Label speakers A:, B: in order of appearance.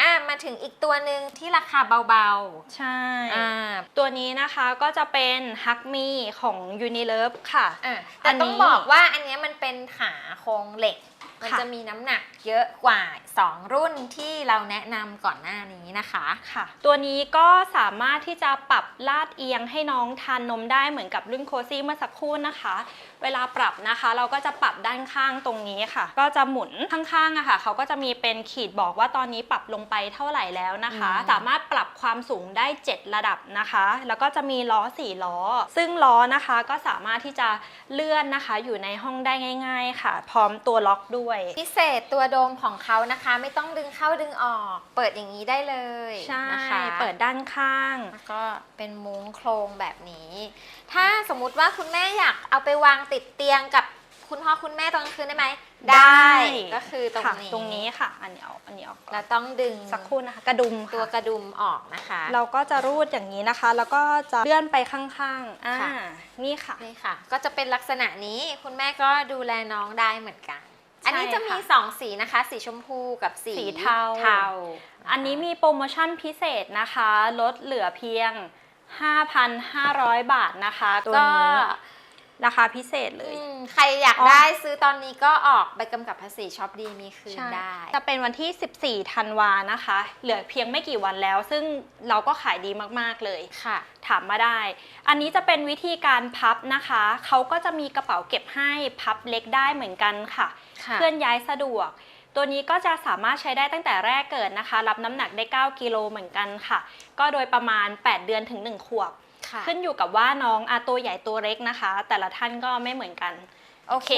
A: อะมาถึงอีกตัวหนึ่งที่ราคาเบา
B: ใช่
A: ๆอ่า
B: ตัวนี้นะคะก็จะเป็นฮักมีของ Unilever ค่ะ
A: อะ
B: อั
A: แต่
B: นนี้
A: ต้องบอกว่าอันเนี้ยมันเป็นขาโครงเหล็ก มัน
B: ค่ะ
A: จะมีน้ำหนักเยอะกว่า 2 รุ่นที่เราแนะนำก่อนหน้านี้นะคะ
B: ค่ะ ตัวนี้ก็สามารถที่จะปรับลาดเอียงให้น้องทานนมได้เหมือนกับรุ่นโคซี่เมื่อสักครู่นะคะ เวลาปรับนะคะ เราก็จะปรับด้านข้างตรงนี้ค่ะ ก็จะหมุนข้างๆอะค่ะเขาก็จะมีเป็นขีดบอกว่าตอนนี้ปรับลงไปเท่าไหร่แล้วนะคะ
A: อืม
B: สามารถปรับความสูงได้ 7 ระดับนะคะ แล้วก็จะมีล้อ4ล้อ ซึ่งล้อนะคะก็สามารถที่จะเลื่อนนะคะ อยู่ในห้องได้ง่าย ๆ ค่ะ พร้อมตัวล็อกด้วย
A: พิเศษตัวโดมของเขานะคะ ไม่ต้องดึงเข้าดึงออก เปิดอย่างนี้ได้เลย
B: ใช่
A: นะคะ
B: เปิดด้านข้าง
A: แล้วก็เป็นมุ้งโครงแบบนี้ ถ้าสมมุติว่าคุณแม่อยากเอาไปวางติดเตียงกับคุณพ่อคุณแม่ตอนกลางคืนได้ไหม
B: ได้
A: ก็คือตรง
B: ค่ะ
A: นี้
B: ตรงนี้ค่ะ อันนี้เอาอันนี้ออกก่อน
A: เราต้องดึง
B: สักครู่นะคะ กระดุม
A: ตัว
B: ค่ะ
A: กระดุมออกนะคะ
B: เราก็จะรูดอย่างนี้นะคะ แล้วก็จะเลื่อนไปข้างๆอ่า
A: ค่ะ
B: นี่ค่ะ
A: นี่ค่ะ ก็จะเป็นลักษณะนี้คุณแม่ก็ดูแลน้องได้เหมือนกัน
B: ใช่
A: อันนี้จะมี
B: ค่ะ
A: สองสีนะคะ สีชมพูกับสี
B: สีเทา
A: เทา
B: อันนี้มีโปรโมชั่นพิเศษนะคะ ลดเหลือเพียง 5,500 บาทนะคะตัว
A: ก็
B: นี้ ราคาพิเศษเลย
A: อืมใครอยาก
B: อ๋อ
A: ได้ซื้อตอนนี้ก็ออกใบกำกับภาษีช็อปดีมีคืน
B: ใช่
A: ได้
B: จะเป็นวันที่ 14 ธันวานะคะ เหลือเพียงไม่กี่วันแล้ว ซึ่งเราก็ขายดีมากๆเลย
A: ค่ะ
B: ถามมาได้ อันนี้จะเป็นวิธีการพับนะคะ เขาก็จะมีกระเป๋าเก็บให้พับเล็กได้เหมือนกันค่ะ
A: ค่ะ
B: เคลื่อนย้ายสะดวก ตัวนี้ก็จะสามารถใช้ได้ตั้งแต่แรกเกิดนะคะ รับน้ำหนักได้ 9 กิโลเหมือนกันค่ะ ก็โดยประมาณ 8 เดือนถึง 1 ขวบ
A: ค่ะ
B: ขึ้นอยู่กับว่าน้องอาตัวใหญ่ตัวเล็กนะคะ แต่ละท่านก็ไม่เหมือนกัน
A: โอเค